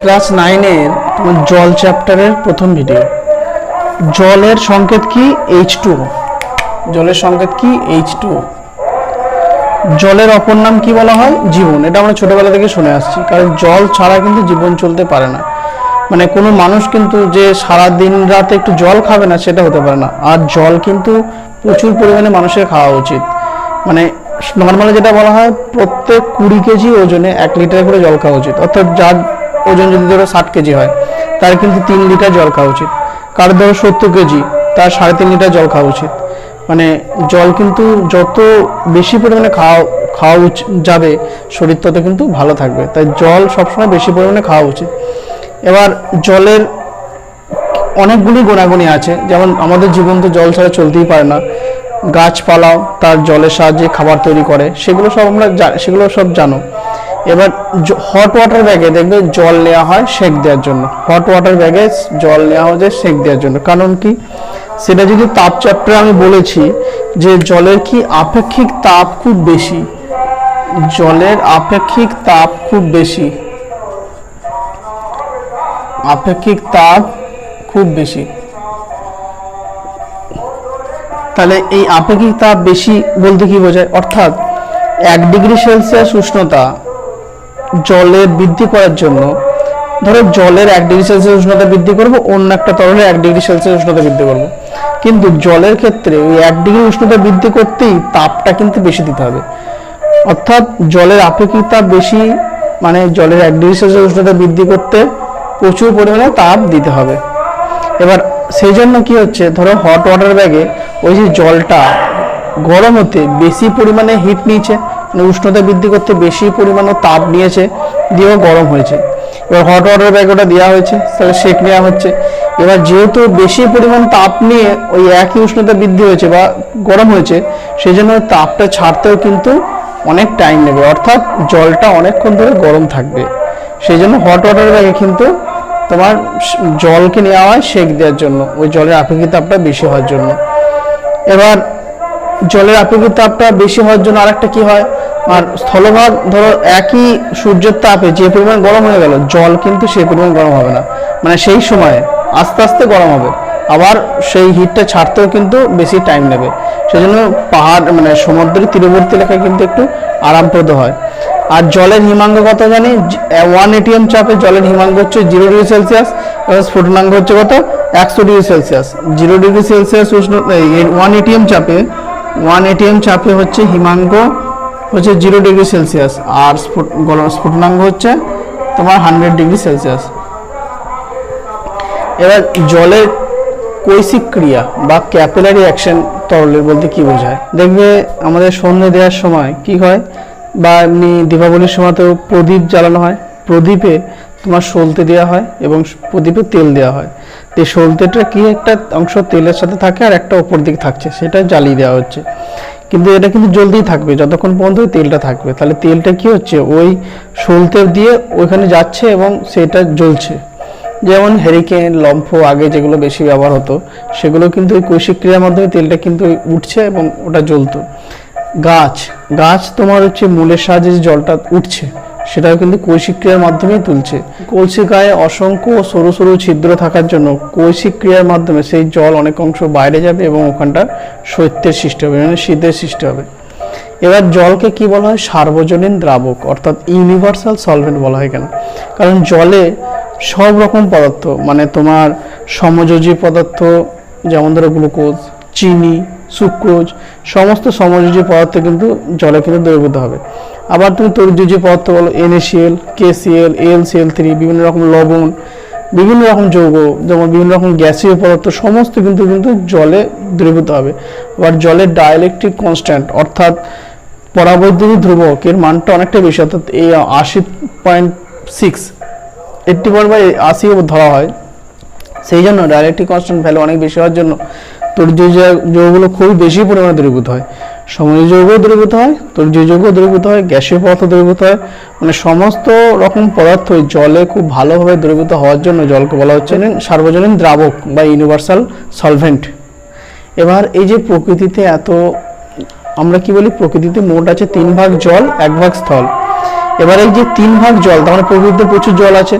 Class নাইনের তোমার জল চ্যাপ্টারের প্রথম ভিডিও জলের সংকেত কি? এইচ টু জলের সংকেত কি? এইচ টু জলের অপর নাম কি বলা হয়? জীবন। এটা আমরা ছোটবেলা থেকে শুনে আসছি। কারণ জল ছাড়া কিন্তু জীবন চলতে পারে না। মানে কোনো মানুষ কিন্তু যে সারা দিন রাতে একটু জল খাবে না, সেটা হতে পারে না। আর জল কিন্তু প্রচুর পরিমাণে মানুষের খাওয়া উচিত। মানে নর্মালি যেটা বলা হয়, প্রত্যেক কুড়ি কেজি ওজনে এক লিটার করে জল খাওয়া উচিত। অর্থাৎ যার ওজন যদি ধরো ষাট কেজি হয়, তার কিন্তু তিন লিটার জল খাওয়া উচিত। কার ধরো সত্তর কেজি, তার সাড়ে তিন লিটার জল খাওয়া উচিত। মানে জল কিন্তু যত বেশি পরিমাণে খাওয়া খাওয়া যাবে, শরীর তত কিন্তু ভালো থাকবে। তাই জল সবসময় বেশি পরিমাণে খাওয়া উচিত। এবার জলের অনেকগুলি গুণাগুণি আছে। যেমন আমাদের জীবন তো জল ছাড়া চলতেই পারে না। গাছপালাও তার জলের সাহায্যে খাবার তৈরি করে। সেগুলো সব আমরা সেগুলো সব জানো। এবার হট ওয়াটার ব্যাগে দেখবে জল নেওয়া হয় সেক দেওয়ার জন্য। হট ওয়াটার ব্যাগে জল নেওয়া হয় সেক দেওয়ার জন্য। কারণ কি? সেটা যদি তাপ চ্যাপ্টারে আমি বলেছি যে জলের কি আপেক্ষিক তাপ খুব বেশি? জলের আপেক্ষিক তাপ খুব বেশি। আপেক্ষিক তাপ খুব বেশি। তাহলে এই আপেক্ষিক তাপ বেশি বলতে কি বোঝায়? অর্থাৎ এক ডিগ্রি সেলসিয়াস উষ্ণতা জলের বৃদ্ধি করার জন্য, ধরো জলের এক ডিগ্রি সেলসিয়াস উষ্ণতা বৃদ্ধি করব, অন্য একটা তরলের এক ডিগ্রি সেলসিয়াস উষ্ণতা বৃদ্ধি করব। কিন্তু জলের ক্ষেত্রে ওই এক ডিগ্রি উষ্ণতা বৃদ্ধি করতেই তাপটা কিন্তু বেশি দিতে হবে। অর্থাৎ জলের আপেক্ষিক তাপ বেশি মানে জলের এক ডিগ্রি সেলসিয়াস উষ্ণতা বৃদ্ধি করতে প্রচুর পরিমাণে তাপ দিতে হবে। এবার সেই জন্য কি হচ্ছে, ধরো হট ওয়াটার ব্যাগে ওই যে জলটা গরম হতে বেশি পরিমাণে হিট মানে উষ্ণতা বৃদ্ধি করতে বেশি পরিমাণে তাপ নিয়েছে, দিয়েও গরম হয়েছে। এবার হট ওয়াটার ব্যাগ ওটা দেওয়া হয়েছে, তাহলে সেক নেওয়া হচ্ছে। এবার যেহেতু বেশি পরিমাণ তাপ নিয়ে ওই একই উষ্ণতা বৃদ্ধি হয়েছে বা গরম হয়েছে সেই জন্য তাপটা ছাড়তেও কিন্তু অনেক টাইম নেবে। অর্থাৎ জলটা অনেকক্ষণ ধরে গরম থাকবে। সেই জন্য হট ওয়াটার ব্যাগে কিন্তু তোমার জলকে নেওয়া হয় সেক দেওয়ার জন্য। ওই জলের আপেক্ষিক তাপটা বেশি হওয়ার জন্য। এবার জলের আপেক্ষিক তাপটা বেশি হওয়ার জন্য আরেকটা কি হয়? আর স্থলভাগ ধরো একই সূর্যের তাপে যে পরিমাণ গরম হয়ে গেল, জল কিন্তু সেই পরিমাণ গরম হবে না। মানে সেই সময়ে আস্তে আস্তে গরম হবে। আবার সেই হিটটা ছাড়তেও কিন্তু বেশি টাইম নেবে। সেজন্য পাহাড় মানে সমুদ্রের তীরবর্তী এলাকায় কিন্তু একটু আরামপ্রদ হয়। আর জলের হিমাঙ্গ কত জানি? ওয়ান এটিএম চাপে জলের হিমাঙ্গ হচ্ছে জিরো ডিগ্রি সেলসিয়াস এবং স্ফুটনাঙ্গ হচ্ছে কত? একশো degree Celsius zero degree Celsius উষ্ণ ওয়ান এটিএম চাপে ওয়ান এটিএম চাপে হচ্ছে হিমাঙ্গ হচ্ছে জিরো ডিগ্রি সেলসিয়াস আর স্ফুটনাঙ্গ হচ্ছে তোমার হান্ড্রেড ডিগ্রি সেলসিয়াস। এবার জলের কৈশিক ক্রিয়া বা ক্যাপিলারি অ্যাকশন তরলের বলতে কি বোঝায়? দেখবে আমাদের সন্ধে দেওয়ার সময় কি হয়? বা এমনি দীপাবলির সময় তো প্রদীপ জ্বালানো হয়। প্রদীপে তোমার সলতে দেওয়া হয় এবং প্রদীপে তেল দেওয়া হয়। তো সলতেটা কি একটা অংশ তেলের সাথে থাকে আর একটা ওপর দিকে থাকছে, সেটা জ্বালিয়ে দেওয়া হচ্ছে। কিন্তু এটা কিন্তু জলদিই থাকবে, যতক্ষণ পর্যন্ত তেলটা থাকবে। তাহলে তেলটা কি হচ্ছে? ওই সলতে দিয়ে ওইখানে যাচ্ছে এবং সেটা জ্বলছে। যেমন হেরিকেন লম্ফ আগে যেগুলো বেশি ব্যবহার হতো, সেগুলো কিন্তু ওই কৈশিক ক্রিয়ার মাধ্যমে তেলটা কিন্তু উঠছে এবং ওটা জ্বলতো। গাছ গাছ তোমার হচ্ছে মূলের সাহায্যে জলটা উঠছে সেটাও কিন্তু কৈশিক ক্রিয়ার মাধ্যমেই তুলছে। কলসিকায় অসংখ্য সরু সরু ছিদ্র থাকার জন্য কৈশিক ক্রিয়ার মাধ্যমে সেই জল অনেক অংশ বাইরে যাবে এবং ওখানটার শৈত্যের সৃষ্টি হবে মানে শীতের সৃষ্টি হবে। এবার জলকে কি বলা হয়? সার্বজনীন দ্রাবক, অর্থাৎ ইউনিভার্সাল সলভেন্ট বলা হয় কেন কারণ জলে সব রকম পদার্থ মানে তোমার সমযোজী পদার্থ, যেমন ধরো গ্লুকোজ, চিনি, সুক্রোজ, সমস্ত সমযোজী পদার্থ কিন্তু জলে কিন্তু দ্রবীভূত হবে। আবার তুমি তরিযোজী পদার্থ বলো এনএসিএল কেসিএল এলসিএল থ্রি বিভিন্ন রকম লবণ, বিভিন্ন রকম যৌগ, যেমন বিভিন্ন রকম গ্যাসীয় পদার্থ, সমস্ত কিন্তু কিন্তু জলে দ্রবীভূত হবে। আবার জলের ডাইলেকট্রিক কনস্ট্যান্ট অর্থাৎ পরাবৈদ্যুতিক ধ্রুবক এর মানটা অনেকটা বেশি, অর্থাৎ এই আশি পয়েন্ট সিক্স এইট্টি পয়েন্ট বা আশি ধরা হয়। সেই জন্য ডাইলেকট্রিক কনস্ট্যান্ট ভ্যালু অনেক বেশি হওয়ার জন্য তর্জীয় যৌগগুলো খুবই বেশি পরিমাণে দ্রবীভূত হয়। সময় যৌগ দ্রবীভূত হয় তর্জীয় যৌগ দ্রবীভূত হয় গ্যাসীয় পদার্থ দ্রবীভূত হয় মানে সমস্ত রকম পদার্থই জলে খুব ভালোভাবে দ্রবীভূত হওয়ার জন্য জলকে বলা হচ্ছে সার্বজনীন দ্রাবক বা ইউনিভার্সাল সলভেন্ট। এবার এই যে প্রকৃতিতে এত, আমরা কি বলি, প্রকৃতিতে মোট আছে তিন ভাগ জল, এক ভাগ স্থল। এবার এই যে তিন ভাগ জল, তার মানে প্রকৃতিতে প্রচুর জল আছে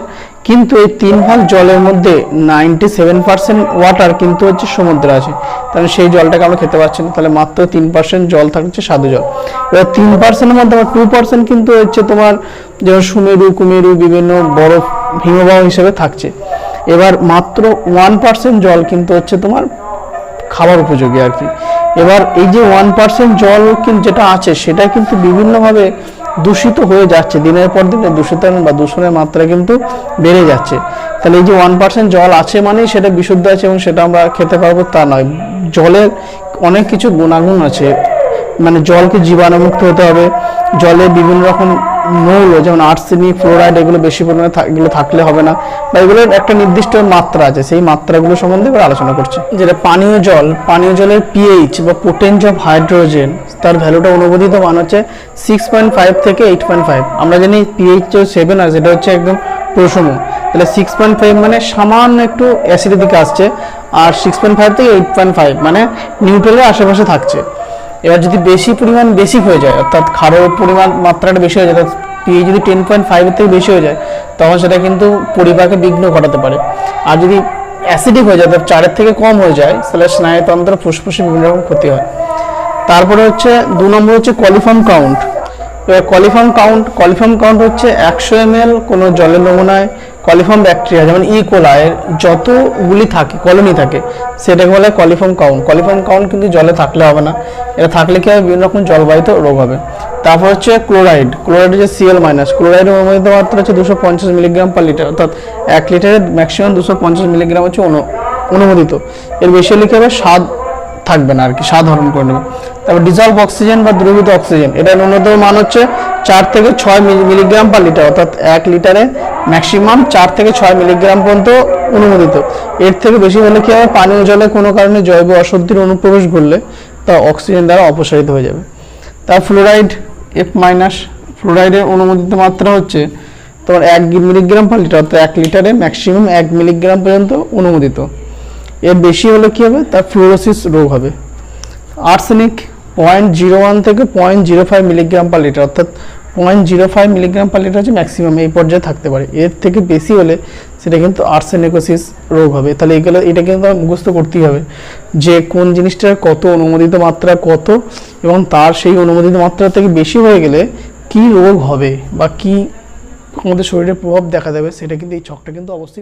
কিন্তু এই তিন ভাগ জলের মধ্যে নাইনটি সেভেন পার্সেন্ট ওয়াটার কিন্তু হচ্ছে সমুদ্রে আছে। তাহলে সেই জলটাকে আমরা খেতে পারছি না। তাহলে মাত্র তিন পার্সেন্ট জল থাকছে সাধু জল। এবার তিন পার্সেন্টের মধ্যে আমার টু পার্সেন্ট কিন্তু হচ্ছে তোমার যেমন সুমেরু, কুমেরু বিভিন্ন বরফ হিমবাহ হিসেবে থাকছে। এবার মাত্র ওয়ান পার্সেন্ট জল কিন্তু হচ্ছে তোমার খাবার উপযোগী আর কি। এবার এই যে ওয়ান পার্সেন্ট জল কিন্তু যেটা আছে, সেটা কিন্তু বিভিন্নভাবে দূষিত হয়ে যাচ্ছে। দিনের পর দিন দূষিতন বা দূষণের মাত্রা কিন্তু বেড়ে যাচ্ছে। তাহলে এই যে ওয়ান পার্সেন্ট জল আছে মানেই সেটা বিশুদ্ধ আছে এবং সেটা আমরা খেতে পারব তা নয়। জলের অনেক কিছু গুণাগুণ আছে। মানে জলকে জীবাণুমুক্ত হতে হবে। জলে বিভিন্ন রকম মৌল যেমন আর্সেনিক ফ্লোরাইড এগুলো বেশি পরিমাণে এগুলো থাকলে হবে না। বা এগুলোর একটা নির্দিষ্ট মাত্রা আছে, সেই মাত্রাগুলো সম্বন্ধে এবার আলোচনা করছি। যেটা পানীয় জল, পানীয় জলের পিএইচ বা পোটেন্স অফ হাইড্রোজেন তার ভ্যালুটা অনুমোদিত মান হচ্ছে সিক্স পয়েন্ট ফাইভ থেকে এইট পয়েন্ট ফাইভ আমরা জানি পিএইচ সেভেন আছে সেটা হচ্ছে একদম প্রসম তাহলে সিক্স পয়েন্ট ফাইভ মানে সামান্য একটু অ্যাসিডের দিকে আসছে, আর সিক্স পয়েন্ট ফাইভ থেকে এইট পয়েন্ট ফাইভ মানে নিউট্রালের আশেপাশে থাকছে। এবার যদি বেশি পরিমাণ বেশি হয়ে যায়, অর্থাৎ ক্ষারের পরিমাণ মাত্রাটা বেশি হয়ে যায়, অর্থাৎ পিএইচ যদি টেন পয়েন্ট ফাইভের থেকে বেশি হয়ে যায়, তখন সেটা কিন্তু পরিবারকে বিঘ্ন ঘটাতে পারে। আর যদি অ্যাসিডিক হয়ে যায়, অর্থাৎ চারের থেকে কম হয়ে যায়, তাহলে স্নায়ুতন্ত্র ফুসফুসে বিভিন্ন রকম ক্ষতি হয়। তারপরে হচ্ছে দু নম্বর হচ্ছে কলিফর্ম কাউন্ট এবার কলিফর্ম কাউন্ট কলিফর্ম কাউন্ট হচ্ছে একশো এম এল কোনো জলের নমুনায় কলিফর্ম ব্যাকটেরিয়া যেমন ই কোলায়ের যতগুলি থাকে কলোনি থাকে, সেটাকে বলে কলিফর্ম কাউন্ট কলিফর্ম কাউন্ট কিন্তু জলে থাকলে হবে না। এটা থাকলে কি হবে? বিভিন্ন রকম জলবাহিত রোগ হবে। তারপর হচ্ছে ক্লোরাইড ক্লোরাইড হচ্ছে সিএল মাইনাস ক্লোরাইডের অনুমোদিত মাত্রা হচ্ছে দুশো পঞ্চাশ মিলিগ্রাম পার লিটার অর্থাৎ এক লিটারের ম্যাক্সিমাম দুশো পঞ্চাশ মিলিগ্রাম হচ্ছে অনু- অনুমোদিত। এর বেশি কি হবে? স্বাদ থাকবে না আর কি সাধারণ করে নেবে। তারপর ডিজলভ অক্সিজেন বা দ্রবীভূত অক্সিজেন এটা ন্যূনতম মান হচ্ছে চার থেকে ছয় মিলি- মিলিগ্রাম পার লিটার অর্থাৎ এক লিটারে ম্যাক্সিমাম চার থেকে ছয় মিলিগ্রাম পর্যন্ত অনুমোদিত। এর থেকে বেশি হলে কি হবে? পানীয় জলে কোনো কারণে জৈব অশুদ্ধির অনুপ্রবেশ ঘটলে তা অক্সিজেন দ্বারা অপসারিত হয়ে যাবে। তার ফ্লোরাইড এফ মাইনাস ফ্লোরাইডের অনুমোদিত মাত্রা হচ্ছে তোমার এক মিলিগ্রাম পার লিটার অর্থাৎ এক লিটারে ম্যাক্সিমাম এক মিলিগ্রাম পর্যন্ত অনুমোদিত। এর বেশি হলে কী হবে? তার ফ্লোরোসিস রোগ হবে। আর্সেনিক পয়েন্ট জিরো ওয়ান থেকে point zero five milligram per litre অর্থাৎ point zero five milligram per litre হচ্ছে ম্যাক্সিমাম এই পর্যায়ে থাকতে পারে। এর থেকে বেশি হলে সেটা কিন্তু আর্সেনিকোসিস রোগ হবে। তাহলে এগুলো, এটা কিন্তু মুখস্থ করতেই হবে যে কোন জিনিসটার কত অনুমোদিত মাত্রা কত এবং তার সেই অনুমোদিত মাত্রা থেকে বেশি হয়ে গেলে কি রোগ হবে বা কি আমাদের শরীরে প্রভাব দেখা দেবে, সেটা কিন্তু এই ছকটা কিন্তু অবশ্যই